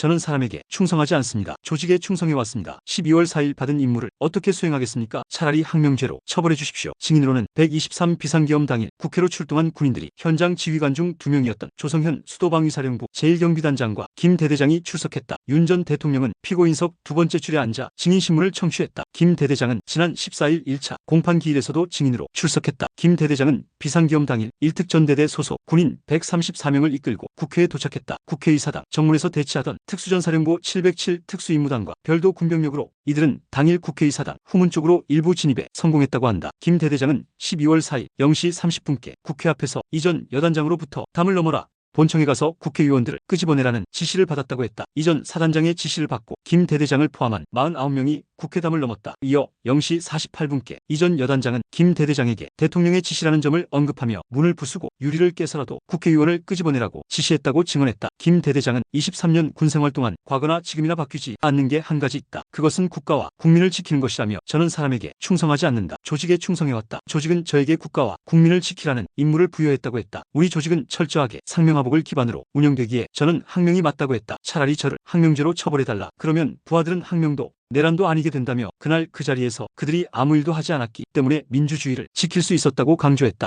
저는 사람에게 충성하지 않습니다. 조직에 충성해 왔습니다. 12월 4일 받은 임무를 어떻게 수행하겠습니까? 차라리 항명죄로 처벌해 주십시오. 증인으로는 123 비상계엄 당일 국회로 출동한 군인들이 현장 지휘관 중두 명이었던 조성현 수도방위사령부 제1경비단장과 김 대대장이 출석했다. 윤 전 대통령은 피고인석 두 번째 줄에 앉아 증인신문을 청취했다. 김 대대장은 지난 14일 1차 공판기일에서도 증인으로 출석했다. 김 대대장은 비상계엄 당일 일특전대대 소속 군인 134명을 이끌고 국회에 도착했다. 국회의사당 정문에서 대치하던 특수전사령부 707 특수임무단과 별도 군병력으로 이들은 당일 국회의사당 후문 쪽으로 일부 진입에 성공했다고 한다. 김 대대장은 12월 4일 0시 30분께 국회 앞에서 이전 여단장으로부터 담을 넘어라 본청에 가서 국회의원들을 끄집어내라는 지시를 받았다고 했다. 이전 사단장의 지시를 받고 김 대대장을 포함한 49명이 국회담을 넘었다. 이어 0시 48분께 이전 여단장은 김 대대장에게 대통령의 지시라는 점을 언급하며 문을 부수고 유리를 깨서라도 국회의원을 끄집어내라고 지시했다고 증언했다. 김 대대장은 23년 군생활 동안 과거나 지금이나 바뀌지 않는 게 한 가지 있다. 그것은 국가와 국민을 지키는 것이라며 저는 사람에게 충성하지 않는다. 조직에 충성해왔다. 조직은 저에게 국가와 국민을 지키라는 임무를 부여했다고 했다. 우리 조직은 철저하게 상명하복을 기반으로 운영되기에 저는 항명이 맞다고 했다. 차라리 저를 항명죄로 처벌해달라. 그러면 부하들은 항명도 내란도 아니게 된다며 그날 그 자리에서 그들이 아무 일도 하지 않았기 때문에 민주주의를 지킬 수 있었다고 강조했다.